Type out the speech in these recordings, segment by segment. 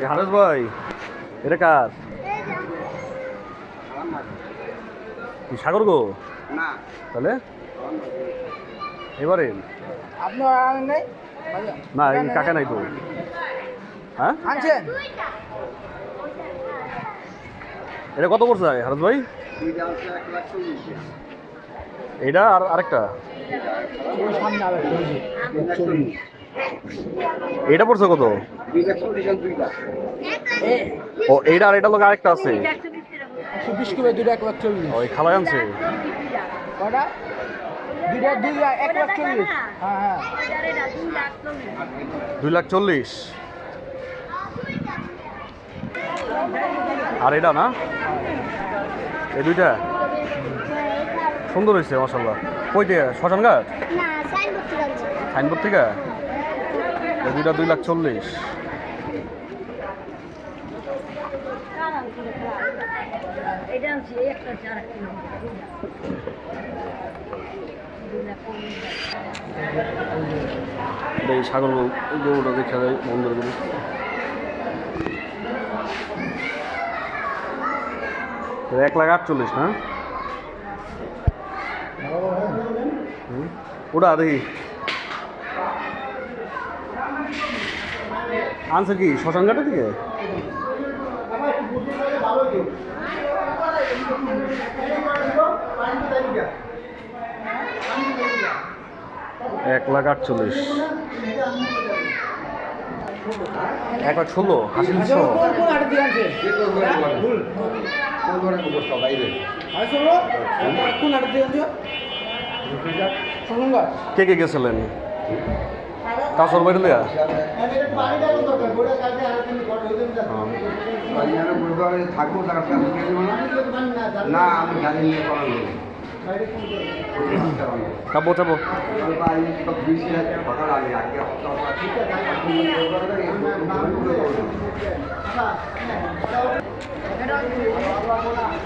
এ হারেস ভাই এটা কার? কি সাগর গো? তাহলে? এবারে? না এই কাকা নাই তো। হ্যাঁ? এটা কত পড়ছে হারস ভাই? এইটা আর আরেকটা? সামনে এইটা পড়ছে কত? ও এইটা আর এটা লোক আরেকটা আছে। একশো বিশ কিলো দুটো এক লাখ চল্লিশ। ওই খালাই আনছে। কটা দুই লাখ এক লাখ চল্লিশ। হ্যাঁ হ্যাঁ। দুই লাখ চল্লিশ। আর এটা না? এই দুইটা? সুন্দর হয়েছে মাসাল্লাহ কই দিয়ে? শ্মশান ঘাট? সাইনবোর্ড থেকে আনছি সাইনবোর্ড থেকে এই দুইটা দুই লাখ চল্লিশ। এই ছাগল গরুটা দেখা যায় বন্ধের গরু এক লাখ আটচল্লিশ, না। ওটা দেখি। আনছে কি শ্মশান ঘাটে থেকে এক লাখ আটচল্লিশ। এক লাখ ষোলো হাসিল ছ কোন কোন আটে দিয়ে আনছে আরে শোনো কোন আটে দিয়ে আনছো শুনুন কে কে গেছিলেন? কাসর বাইরে লিয়া থাকব না আমি গাড়ি নিয়ে নেই চাপো চাপো।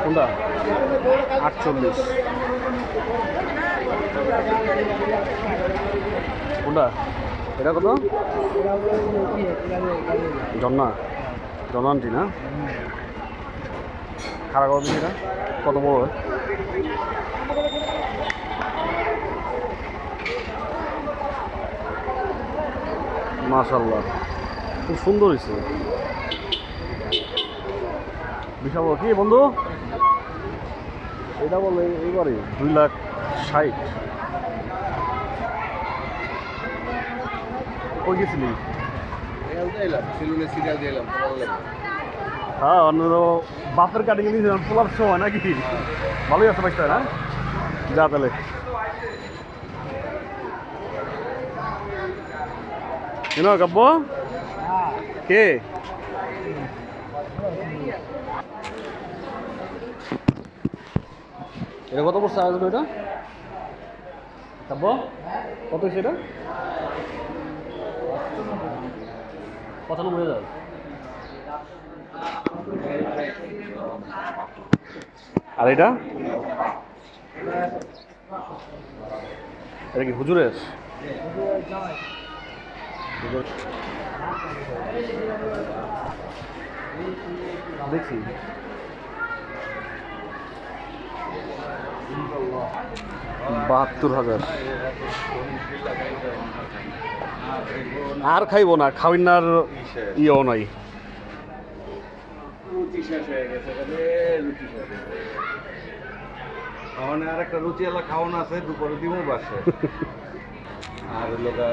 কোনটা? আটচল্লিশ। কোনটা? এটা কত? জন্না। জন্নানটি না? খারাপ কত এটা। কত বড়? মাশাল্লাহ খুব সুন্দর হয়েছে। বিশাল কি বন্ধু? এটা বলে এইবারে দুই লাখ ষাট। কই গেছিলি হ্যাঁ অন্য বাপের কাটিং নিয়েছিলাম তোলার সময় নাকি? ভালোই আছে বাইকটা না? যা তাহলে। কেন কাব্য? কে? এটা কত পড়ছে আসবে এটা? কাব্য? কত হয়েছে হাজার আর এটা? এটা কি হুজুরের? হুজুর- দেখছি বাহাত্তর হাজার। আর খাইবো না খাওয়ার ইয়েও নাই। আর একটা রুচি এলা খাওয়ানো আছে দুপুরে দিব বাসে। আর লোকা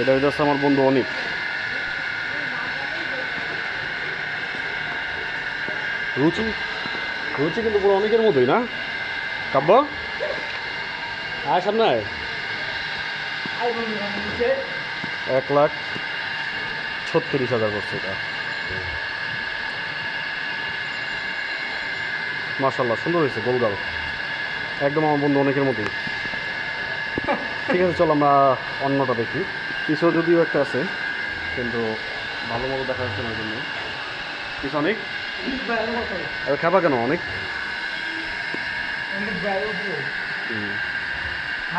এটা হচ্ছে আমার বন্ধু অনেক। রুচি? রুচি কিন্তু পুরো অনেকের মতোই না? কাব্য? সামনে আয়। এক লাখ ছত্রিশ হাজার করছে এটা। মার্শাল্লাহ সুন্দর হয়েছে গোলগাল একদম আমার বন্ধু অনেকের মতোই। ঠিক আছে চলো আমরা অন্যটা দেখি। পিছু যদিও একটা আছে কিন্তু ভালো মতো দেখা যাচ্ছে না ওই জন্য। পিছু অনেক? আর খাবা কেন অনেক? হুম।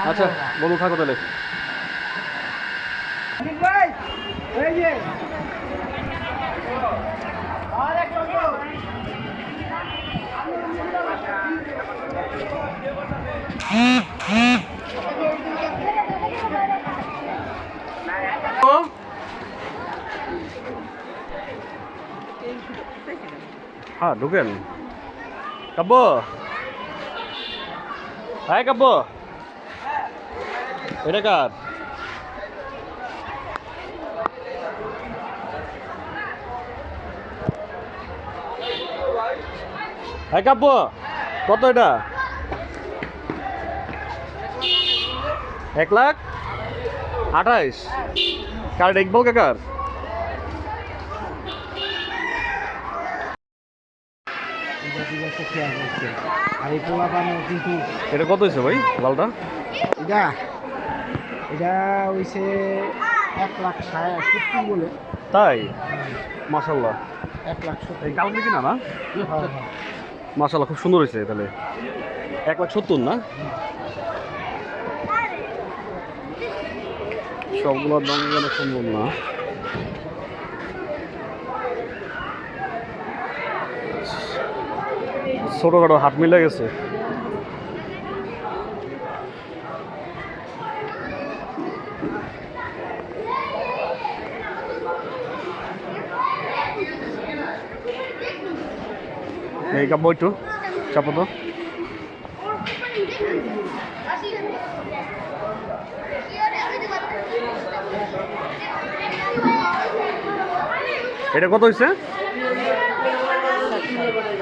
আচ্ছা বলুন থাকো তাহলে। অনেক ভাই এই যে। আর এক নম্বর হ্যাঁ ঢুকেন। কাব্য। হ্যাঁ কাব্য। এটা কার? হ্যাঁ কাব্য কত এটা? এক লাখ আঠাইশ। কার ইকবল কাকার? আর এই পোলা পানো কিন্তু এটা কত হয়েছে ভাই লালটা? এটা এটা হইছে এক লাখ সত্তর বলে। তাই? মাসাল্লাহ এক লাখ সত্তর। কালকে কিনা না হ্যাঁ, হ্যাঁ। মাসাল্লাহ খুব সুন্দর হয়েছে তাহলে। এক লাখ সত্তর না? সবগুলোর দাম যেন সম্ভব না। ছোটোখাটো হাট মিলে গেছে। একটু চাপো তো। এটা কত হয়েছে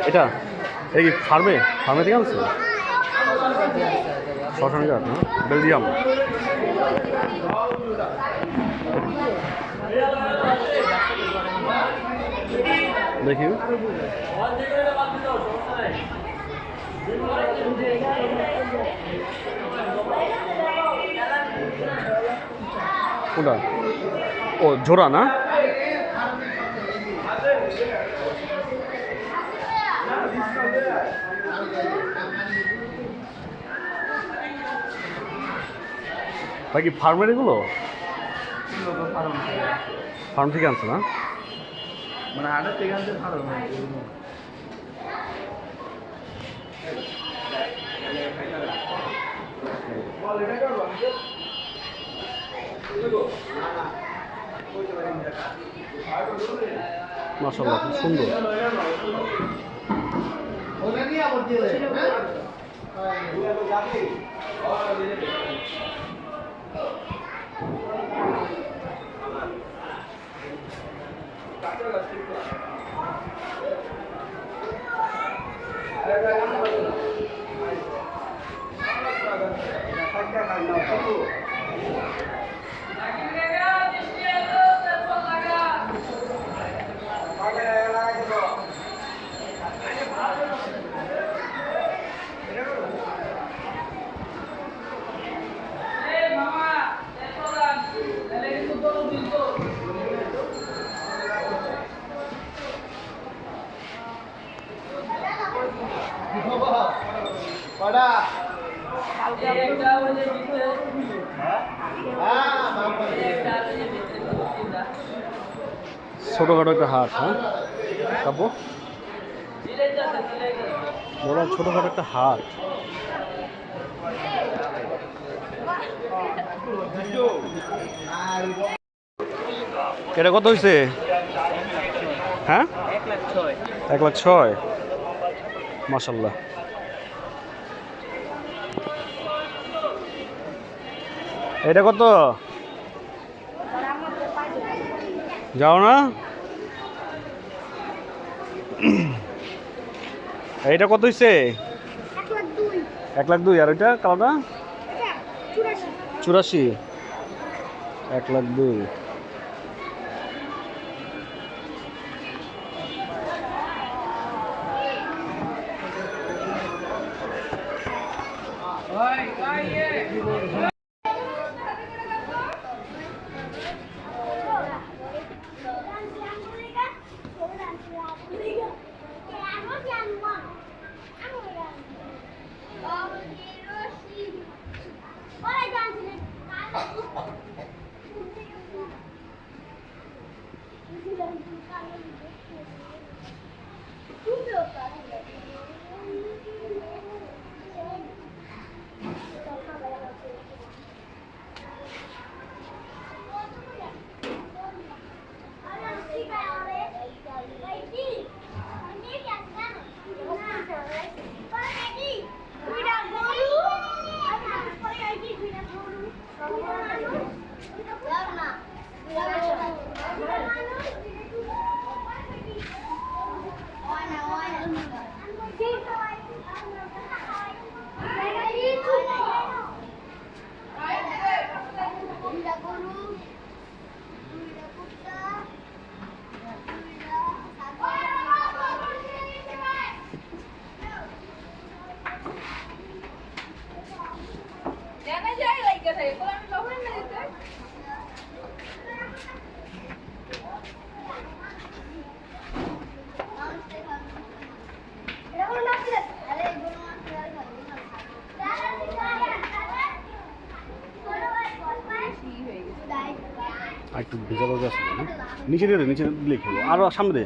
এটা? এই কি ফার্মে ফার্মে থেকে আনছে? শ্মশান ঘাট না? বেলজিয়াম দেখি। কোনটা? ও জোড়া না? ভাই কি ফার্মের এগুলো? ফার্ম থেকে আনছে না? মানে হাটের থেকে আনতে ভালো মাসাল্লাহ খুব সুন্দর। ওটা নিয়ে আবার দিয়ে দেয় কটা ছোটোখাটো একটা হাট হ্যাঁ? কাব্য? বড় ছোটোখাটো একটা হাট এটা কত হয়েছে হ্যাঁ? এক লাখ ছয়। মাসাল্লাহ এটা কত? যাও না। এইটা কত হয়েছে এক লাখ দুই। আর ওইটা কালোটা? চুরাশি। এক লাখ দুই। আর একটু ভেজা ভাবে আছে না নিচে দিয়ে নিচে দিলে খেলো আরও সামনে